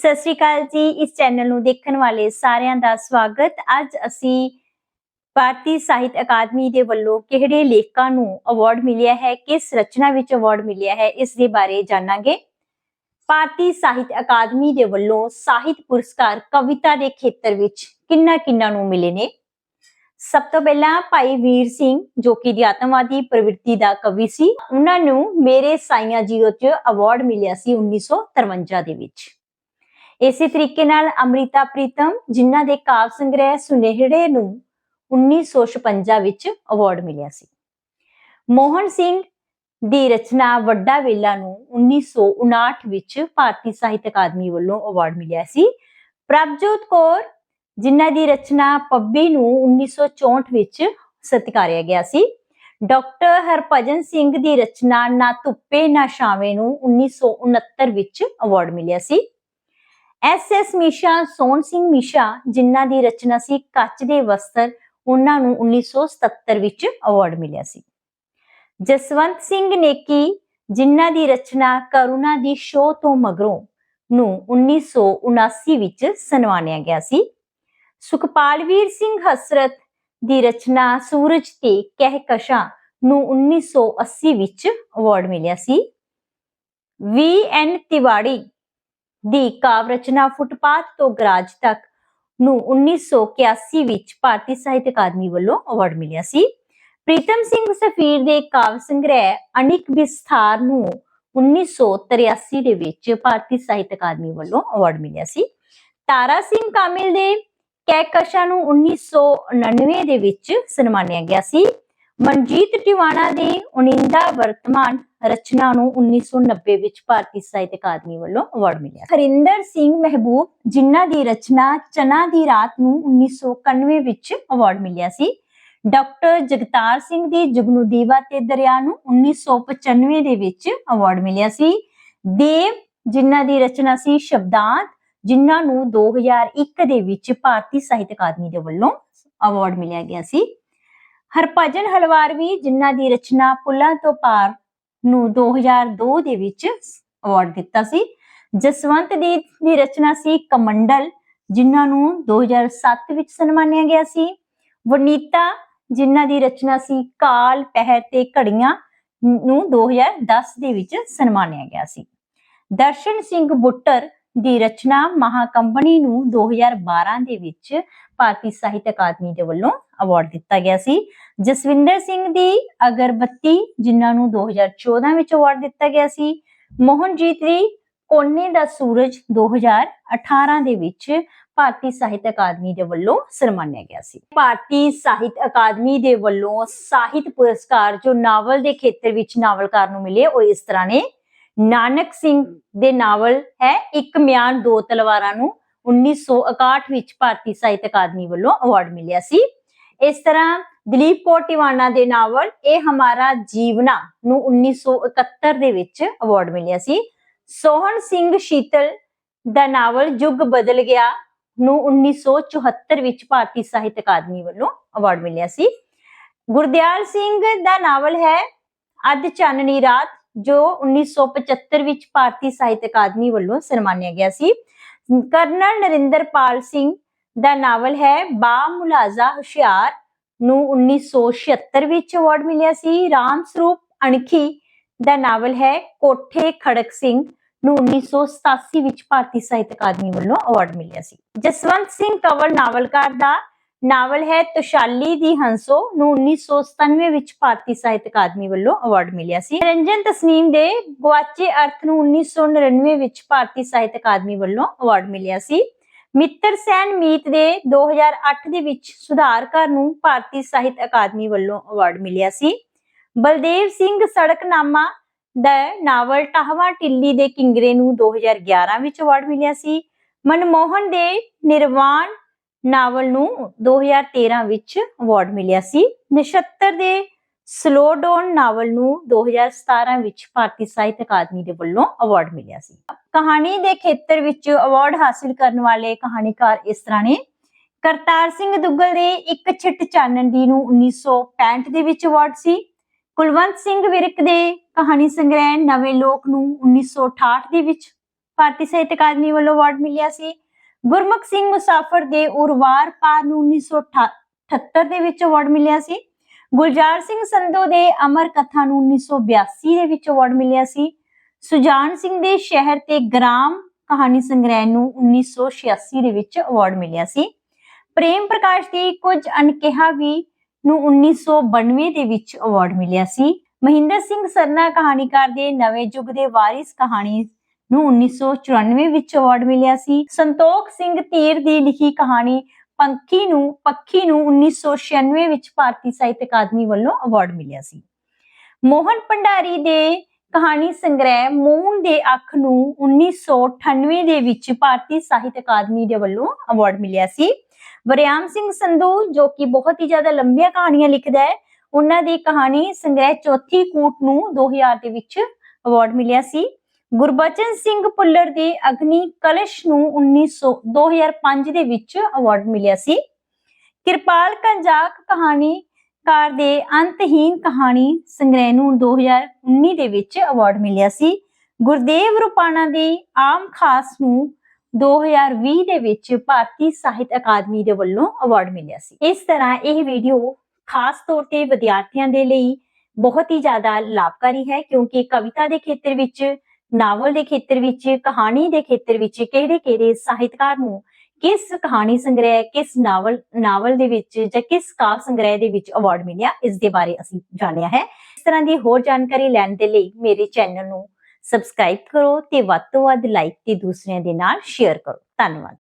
ਸਤਿ ਸ਼੍ਰੀ ਅਕਾਲ ਜੀ, ਇਸ ਚੈਨਲ ਨੂੰ ਦੇਖਣ ਵਾਲੇ ਸਾਰਿਆਂ ਦਾ ਸਵਾਗਤ। ਅੱਜ ਅਸੀਂ ਭਾਰਤੀ ਸਾਹਿਤ ਅਕਾਦਮੀ ਦੇ ਵੱਲੋਂ ਕਿਹੜੇ ਲੇਖਕਾਂ ਨੂੰ ਅਵਾਰਡ ਮਿਲਿਆ ਹੈ, ਕਿਸ ਰਚਨਾ ਵਿੱਚ ਅਵਾਰਡ ਮਿਲਿਆ ਹੈ, ਇਸ ਦੇ ਬਾਰੇ ਜਾਣਾਂਗੇ। ਭਾਰਤੀ ਸਾਹਿਤ ਅਕਾਦਮੀ ਦੇ ਵੱਲੋਂ ਸਾਹਿਤ ਪੁਰਸਕਾਰ ਕਵਿਤਾ ਦੇ ਖੇਤਰ ਵਿੱਚ ਕਿੰਨਾ ਕਿੰਨਾ ਨੂੰ ਮਿਲੇ ਨੇ? ਸਭ ਤੋਂ ਪਹਿਲਾਂ ਭਾਈ ਵੀਰ ਸਿੰਘ, ਜੋ ਕਿ ਅਧਿਆਤਮਵਾਦੀ ਪ੍ਰਵਿਰਤੀ ਦਾ ਕਵੀ ਸੀ, ਉਹਨਾਂ ਨੂੰ ਮੇਰੇ ਸਾਈਆਂ ਜੀਓ ਚ ਅਵਾਰਡ ਮਿਲਿਆ ਸੀ 1953 ਦੇ ਵਿੱਚ। ਇਸੇ ਤਰੀਕੇ ਨਾਲ ਅਮ੍ਰਿਤਾ ਪ੍ਰੀਤਮ, ਜਿਨ੍ਹਾਂ ਦੇ ਕਾਵ ਸੰਗ੍ਰਹਿ ਸੁਨੇਹੜੇ ਨੂੰ 1956 ਵਿੱਚ ਅਵਾਰਡ ਮਿਲਿਆ ਸੀ। ਮੋਹਨ ਸਿੰਘ ਦੀ ਰਚਨਾ ਵੱਡਾ ਵੇਲਾ ਨੂੰ 1959 ਵਿੱਚ ਭਾਰਤੀ ਸਾਹਿਤ ਅਕਾਦਮੀ ਵੱਲੋਂ ਅਵਾਰਡ ਮਿਲਿਆ ਸੀ। ਪ੍ਰਭਜੋਤ ਕੌਰ, ਜਿਨ੍ਹਾਂ ਦੀ ਰਚਨਾ ਪੱਬੀ ਨੂੰ 1964 ਵਿੱਚ ਸਤਿਕਾਰਿਆ ਗਿਆ ਸੀ। ਡਾਕਟਰ ਹਰਭਜਨ ਸਿੰਘ ਦੀ ਰਚਨਾ ਨਾ ਧੁੱਪੇ ਨਾ ਛਾਵੇਂ ਨੂੰ 1969 ਵਿੱਚ ਅਵਾਰਡ ਮਿਲਿਆ ਸੀ। ਐਸ ਐਸ ਮਿਸ਼ਾ, ਸੋਹਣ ਸਿੰਘ ਮਿਸ਼ਾ ਜਿਨ੍ਹਾਂ ਦੀ ਰਚਨਾ ਸੀ ਕੱਚ ਦੇ ਵਸਤਰ, ਉਹਨਾਂ ਨੂੰ 1977 ਵਿੱਚ ਅਵਾਰਡ ਮਿਲਿਆ ਸੀ। ਜਸਵੰਤ ਸਿੰਘ ਨੇਕੀ ਜਿਨ੍ਹਾਂ ਦੀ ਰਚਨਾ ਕਰੁਣਾ ਦੀ ਸ਼ੋਅ ਤੋਂ ਮਗਰੋਂ ਨੂੰ 1979 ਵਿੱਚ ਸਨਮਾਨਿਆ ਗਿਆ ਸੀ। ਸੁਖਪਾਲਵੀਰ ਸਿੰਘ ਹਸਰਤ ਦੀ ਰਚਨਾ ਸੂਰਜ ਤੇ ਕਹਿਕਸ਼ਾ ਨੂੰ 1980 ਵਿੱਚ ਅਵਾਰਡ ਮਿਲਿਆ ਸੀ। ਵੀ ਐਨ ਤਿਵਾੜੀ ਦੀ ਕਾਵ ਰਚਨਾ ਫੁੱਟਪਾਥ ਤੋਂ ਗਰਾਜ ਤੱਕ ਨੂੰ 1981 ਵਿੱਚ ਭਾਰਤੀ ਸਾਹਿਤ ਅਕਾਦਮੀ ਵੱਲੋਂ ਅਵਾਰਡ ਮਿਲਿਆ ਸੀ। ਪ੍ਰੀਤਮ ਸਿੰਘ ਸਫੀਰ ਦੇ ਕਾਵ ਸੰਗ੍ਰਹਿ ਅਨਿਕ ਵਿਸਥਾਰ ਨੂੰ 1983 ਦੇ ਵਿੱਚ ਭਾਰਤੀ ਸਾਹਿਤ ਅਕਾਦਮੀ ਵੱਲੋਂ ਅਵਾਰਡ ਮਿਲਿਆ ਸੀ। ਤਾਰਾ ਸਿੰਘ ਕਾਮਿਲ ਦੇ ਕੈਕਸ਼ਾ ਨੂੰ 1999 ਦੇ ਵਿੱਚ ਸਨਮਾਨਿਆ ਗਿਆ ਸੀ। ਮਨਜੀਤ ਟਿਵਾਣਾ ਦੀ ਉਨਿੰਦਾ ਵਰਤਮਾਨ ਰਚਨਾ ਨੂੰ 1990 ਵਿੱਚ ਭਾਰਤੀ ਸਾਹਿਤ ਅਕਾਦਮੀ ਵੱਲੋਂ ਅਵਾਰਡ ਮਿਲਿਆ। ਹਰਿੰਦਰ ਸਿੰਘ ਮਹਿਬੂਬ, ਜਿਨ੍ਹਾਂ ਦੀ ਰਚਨਾ ਚਨਾ ਦੀ ਰਾਤ ਨੂੰ 1991 ਵਿੱਚ ਅਵਾਰਡ ਮਿਲਿਆ ਸੀ, ਡਾਕਟਰ ਜਗਤਾਰ ਸਿੰਘ ਦੀ ਜੁਗਨੂ ਦੀਵਾ ਤੇ ਦਰਿਆ ਨੂੰ 1995 ਦੇ ਵਿੱਚ ਅਵਾਰਡ ਮਿਲਿਆ ਸੀ, ਦੇਵ, ਜਿਨ੍ਹਾਂ ਦੀ ਰਚਨਾ ਸੀ ਸ਼ਬਦਾਂਤ, ਜਿਨ੍ਹਾਂ ਨੂੰ 2001 ਦੇ ਵਿੱਚ ਭਾਰਤੀ ਸਾਹਿਤ ਅਕਾਦਮੀ ਦੇ ਵੱਲੋਂ ਅਵਾਰਡ ਮਿਲਿਆ ਗਿਆ ਸੀ ਹਰਭਜਨ ਹਲਵਾਰਵੀ ਜਿਨ੍ਹਾਂ ਦੀ ਰਚਨਾ ਪੁੱਲਾਂ ਤੋਂ ਪਾਰ ਨੂੰ 2002 ਦੇ ਵਿੱਚ ਅਵਾਰਡ ਦਿੱਤਾ ਸੀ। ਜਸਵੰਤ ਦੀ ਦੀ ਰਚਨਾ ਸੀ ਕਮੰਡਲ, ਜਿਨ੍ਹਾਂ ਨੂੰ 2007 ਵਿੱਚ ਸਨਮਾਨਿਆ ਗਿਆ ਸੀ। ਵਨੀਤਾ, ਜਿਨ੍ਹਾਂ ਦੀ ਰਚਨਾ ਸੀ ਕਾਲ, ਪਹਿਰ ਤੇ ਘੜੀਆਂ, ਨੂੰ 2010 ਦੇ ਵਿੱਚ ਸਨਮਾਨਿਆ ਗਿਆ ਸੀ। ਦਰਸ਼ਨ ਸਿੰਘ ਬੁੱਟਰ ਦੀ ਰਚਨਾ ਮਹਾਕੰਪਨੀ ਨੂੰ 2012 ਦੇ ਵਿੱਚ ਭਾਰਤੀ ਸਾਹਿਤ ਅਕਾਦਮੀ ਦੇ ਵੱਲੋਂ ਅਵਾਰਡ ਦਿੱਤਾ ਗਿਆ ਸੀ। ਜਸਵਿੰਦਰ ਸਿੰਘ ਦੀ ਅਗਰਬੱਤੀ, ਜਿਨ੍ਹਾਂ ਨੂੰ 2014 ਵਿੱਚ ਅਵਾਰਡ ਦਿੱਤਾ ਗਿਆ ਸੀ, ਮੋਹਨਜੀਤ ਦੀ ਕੋਨੇ ਦਾ ਸੂਰਜ 2018 ਦੇ ਵਿੱਚ ਭਾਰਤੀ ਸਾਹਿਤ ਅਕਾਦਮੀ ਦੇ ਵੱਲੋਂ ਸਨਮਾਨਿਆ ਗਿਆ ਸੀ। ਭਾਰਤੀ ਸਾਹਿਤ ਅਕਾਦਮੀ ਦੇ ਵੱਲੋਂ ਸਾਹਿਤ ਪੁਰਸਕਾਰ ਜੋ ਨਾਵਲ ਦੇ ਖੇਤਰ ਵਿੱਚ ਨਾਵਲਕਾਰ ਨੂੰ ਮਿਲੇ, ਉਹ ਇਸ ਤਰ੍ਹਾਂ ਨੇ। ਨਾਨਕ ਸਿੰਘ ਦੇ ਨਾਵਲ ਹੈ, ਇੱਕ ਮਿਆਨ ਦੋ ਤਲਵਾਰਾਂ ਨੂੰ 1961 ਵਿੱਚ ਭਾਰਤੀ ਸਾਹਿਤ ਅਕਾਦਮੀ ਵੱਲੋਂ ਅਵਾਰਡ ਮਿਲਿਆ ਸੀ। ਇਸ ਤਰ੍ਹਾਂ ਦਲੀਪ ਕੌਰ ਟਿਵਾਣਾ ਦੇ ਨਾਵਲ ਇਹ ਹਮਾਰਾ ਜੀਵਨਾ ਨੂੰ 1971 ਦੇ ਵਿੱਚ ਅਵਾਰਡ ਮਿਲਿਆ ਸੀ। ਸੋਹਣ ਸਿੰਘ ਸ਼ੀਤਲ ਦਾ ਨਾਵਲ ਯੁੱਗ ਬਦਲ ਗਿਆ ਨੂੰ 1974 ਵਿੱਚ ਭਾਰਤੀ ਸਾਹਿਤ ਅਕਾਦਮੀ ਵੱਲੋਂ ਅਵਾਰਡ ਮਿਲਿਆ ਸੀ। ਗੁਰਦਿਆਲ ਸਿੰਘ ਦਾ ਨਾਵਲ ਹੈ ਅੱਧ ਚਾਨਣੀ ਰਾਤ, ਜੋ 1975 ਵਿੱਚ ਭਾਰਤੀ ਸਾਹਿਤ ਅਕਾਦਮੀ ਵੱਲੋਂ ਸਨਮਾਨਿਆ ਗਿਆ ਸੀ। ਕਰਨਲ ਨਰਿੰਦਰਪਾਲ ਸਿੰਘ ਦਾ ਨਾਵਲ ਹੈ, ਬਾ ਮੁਲਾਜ਼ਾ ਹੁਸ਼ਿਆਰ ਨੂੰ 1976 ਵਿੱਚ ਅਵਾਰਡ ਮਿਲਿਆ ਸੀ। ਰਾਮ ਸਰੂਪ ਅਣਖੀ ਦਾ ਨਾਵਲ ਹੈ, ਕੋਠੇ ਖੜਕ ਸਿੰਘ ਨੂੰ 1987 ਵਿੱਚ ਭਾਰਤੀ ਸਾਹਿਤ ਅਕਾਦਮੀ ਵੱਲੋਂ ਅਵਾਰਡ ਮਿਲਿਆ ਸੀ। ਜਸਵੰਤ ਸਿੰਘ ਕੰਵਲ ਨਾਵਲਕਾਰ ਦਾ ਨਾਵਲ ਹੈ, ਤੁਸ਼ਾਲੀ ਦੀ ਹੰਸੋ ਨੂੰ 1997 ਵਿੱਚ ਭਾਰਤੀ ਸਾਹਿਤ ਅਕਾਦਮੀ ਵੱਲੋਂ ਅਵਾਰਡ ਮਿਲਿਆ ਸੀ। ਰੰਜਨ ਤਸਨੀਮ ਦੇ ਗਵਾਚੇ ਅਰਥ ਨੂੰ 1999 ਵਿੱਚ ਭਾਰਤੀ ਸਾਹਿਤ ਅਕਾਦਮੀ ਵੱਲੋਂ ਅਵਾਰਡ ਮਿਲਿਆ ਸੀ। ਮਿੱਤਰ ਸੈਨ ਮੀਤ ਦੇ 2008 ਦੇ ਵਿੱਚ ਸੁਧਾਰਕਰ ਨੂੰ ਭਾਰਤੀ ਸਾਹਿਤ ਅਕਾਦਮੀ ਵੱਲੋਂ ਅਵਾਰਡ ਮਿਲਿਆ ਸੀ। ਬਲਦੇਵ ਸਿੰਘ ਸੜਕਨਾਮਾ ਦਾ ਨਾਵਲ ਟਾਹਵਾ ਟਿੱਲੀ ਦੇ ਕਿੰਗਰੇ ਨੂੰ 2011 ਵਿੱਚ ਅਵਾਰਡ ਮਿਲਿਆ ਸੀ। ਮਨਮੋਹਨ ਦੇ ਨਿਰਵਾਣ ਨਾਵਲ ਨੂੰ 2013 ਵਿੱਚ ਅਵਾਰਡ ਮਿਲਿਆ ਸੀ। ਨਿਸ਼ਤਰ ਦੇ ਸਲੋ ਡਾਊਨ ਨਾਵਲ ਨੂੰ 2017 ਵਿੱਚ ਭਾਰਤੀ ਸਾਹਿਤ ਅਕਾਦਮੀ ਦੇ ਵੱਲੋਂ ਅਵਾਰਡ ਮਿਲਿਆ ਸੀ। ਕਹਾਣੀ ਦੇ ਖੇਤਰ ਵਿੱਚ ਅਵਾਰਡ ਹਾਸਿਲ ਕਰਨ ਵਾਲੇ ਕਹਾਣੀਕਾਰ ਇਸ ਤਰ੍ਹਾਂ ਨੇ। ਕਰਤਾਰ ਸਿੰਘ ਦੁੱਗਲ ਦੇ ਇੱਕ ਛਿੱਟ ਚਾਨਣ ਦੀ ਨੂੰ 1965 ਦੇ ਵਿੱਚ ਅਵਾਰਡ ਸੀ। ਕੁਲਵੰਤ ਸਿੰਘ ਵਿਰਕ ਦੇ ਕਹਾਣੀ ਸੰਗ੍ਰਹਿ ਨਵੇਂ ਲੋਕ ਨੂੰ 1968 ਦੇ ਵਿੱਚ ਭਾਰਤੀ ਸਾਹਿਤ ਅਕਾਦਮੀ ਵੱਲੋਂ ਅਵਾਰਡ ਮਿਲਿਆ ਸੀ। ਗੁਰਮੁਖ ਸਿੰਘ ਮੁਸਾਫਰ ਦੇ ਉਰਵਾਰ ਪਾਰ ਨੂੰ 1978 ਦੇ ਵਿੱਚ ਅਵਾਰਡ ਮਿਲਿਆ ਸੀ। ਗੁਲਜ਼ਾਰ ਸਿੰਘ ਸੰਧੂ ਦੇ ਅਮਰ ਕਥਾ ਨੂੰ 1982 ਦੇ ਵਿੱਚ ਅਵਾਰਡ ਮਿਲਿਆ ਸੀ। ਸੁਜਾਨ ਸਿੰਘ ਦੇ ਸ਼ਹਿਰ ਤੇ ਗ੍ਰਾਮ ਕਹਾਣੀ ਸੰਗ੍ਰਹਿ ਨੂੰ 1986 ਦੇ ਵਿੱਚ ਅਵਾਰਡ ਮਿਲਿਆ ਸੀ। ਪ੍ਰੇਮ ਪ੍ਰਕਾਸ਼ ਦੀ ਕੁਝ ਅਣਕਿਹਾ ਵੀ ਨੂੰ 1992 ਦੇ ਵਿੱਚ ਅਵਾਰਡ ਮਿਲਿਆ ਸੀ। ਮਹਿੰਦਰ ਸਿੰਘ ਸਰਨਾ ਕਹਾਣੀਕਾਰ ਦੇ ਨਵੇਂ ਯੁੱਗ ਦੇ ਵਾਰਿਸ ਕਹਾਣੀ ਨੂੰ 1994 ਵਿੱਚ ਅਵਾਰਡ ਮਿਲਿਆ ਸੀ। ਸੰਤੋਖ ਸਿੰਘ ਧੀਰ ਦੀ ਲਿਖੀ ਕਹਾਣੀ ਪੰਖੀ ਨੂੰ, ਪੱਖੀ ਨੂੰ 1996 ਵਿੱਚ ਭਾਰਤੀ ਸਾਹਿਤ ਅਕਾਦਮੀ ਵੱਲੋਂ ਅਵਾਰਡ ਮਿਲਿਆ ਸੀ। ਮੋਹਨ ਭੰਡਾਰੀ ਦੇ ਕਹਾਣੀ ਸੰਗ੍ਰਹਿ ਮੂਨ ਦੇ ਅੱਖ ਨੂੰ 1998 ਦੇ ਵਿੱਚ ਭਾਰਤੀ ਸਾਹਿਤ ਅਕਾਦਮੀ ਦੇ ਵੱਲੋਂ ਅਵਾਰਡ ਮਿਲਿਆ ਸੀ। ਵਰਿਆਮ ਸਿੰਘ ਸੰਧੂ, ਜੋ ਕਿ ਬਹੁਤ ਹੀ ਜ਼ਿਆਦਾ ਲੰਬੀਆਂ ਕਹਾਣੀਆਂ ਲਿਖਦਾ ਹੈ, ਉਹਨਾਂ ਦੀ ਕਹਾਣੀ ਸੰਗ੍ਰਹਿ ਚੌਥੀ ਕੂਟ ਨੂੰ 2000 ਦੇ ਵਿੱਚ ਅਵਾਰਡ ਮਿਲਿਆ ਸੀ। ਗੁਰਬਚਨ ਸਿੰਘ ਪੁੱਲਰ ਦੇ ਅਗਨੀ ਕਲਸ਼ ਨੂੰ 1900 2005 ਦੇ ਵਿੱਚ ਅਵਾਰਡ ਮਿਲਿਆ ਸੀ। ਕਿਰਪਾਲ ਕੰਜਾਕ ਕਹਾਣੀ ਕਾਰ ਦੇ ਅੰਤਹੀਨ ਕਹਾਣੀ ਸੰਗ੍ਰਹਿ ਨੂੰ 2019 ਦੇ ਵਿੱਚ ਅਵਾਰਡ ਮਿਲਿਆ ਸੀ। ਗੁਰਦੇਵ ਰੁਪਾਣਾ ਦੀ ਆਮ ਖਾਸ ਨੂੰ 2020 ਦੇ ਵਿੱਚ ਭਾਰਤੀ ਸਾਹਿਤ ਅਕਾਦਮੀ ਦੇ ਵੱਲੋਂ ਅਵਾਰਡ ਮਿਲਿਆ ਸੀ। ਇਸ ਤਰ੍ਹਾਂ ਇਹ ਵੀਡੀਓ ਖਾਸ ਤੌਰ ਤੇ ਵਿਦਿਆਰਥੀਆਂ ਦੇ ਲਈ ਬਹੁਤ ਹੀ ਜ਼ਿਆਦਾ ਲਾਭਕਾਰੀ ਹੈ, ਕਿਉਂਕਿ ਕਵਿਤਾ ਦੇ ਖੇਤਰ ਵਿੱਚ ਨਾਵਲ ਦੇ ਖੇਤਰ ਵਿੱਚ, ਕਹਾਣੀ ਦੇ ਖੇਤਰ ਵਿੱਚ ਕਿਹੜੇ-ਕਿਹੜੇ ਸਾਹਿਤਕਾਰ ਨੂੰ ਕਿਸ ਕਹਾਣੀ ਸੰਗ੍ਰਹਿ, ਕਿਸ ਨਾਵਲ ਨਾਵਲ ਦੇ ਵਿੱਚ ਜਾਂ ਕਿਸ ਕਾਵਿ ਸੰਗ੍ਰਹਿ ਦੇ ਵਿੱਚ ਅਵਾਰਡ ਮਿਲਿਆ, ਇਸ ਦੇ ਬਾਰੇ ਅਸੀਂ ਜਾਣਿਆ ਹੈ। ਇਸ ਤਰ੍ਹਾਂ ਦੀ ਹੋਰ ਜਾਣਕਾਰੀ ਲੈਣ ਦੇ ਲਈ ਮੇਰੇ ਚੈਨਲ ਨੂੰ ਸਬਸਕ੍ਰਾਈਬ ਕਰੋ ਤੇ ਵੱਧ ਤੋਂ ਵੱਧ ਲਾਈਕ ਤੇ ਦੂਸਰਿਆਂ ਦੇ ਨਾਲ ਸ਼ੇਅਰ ਕਰੋ। ਧੰਨਵਾਦ।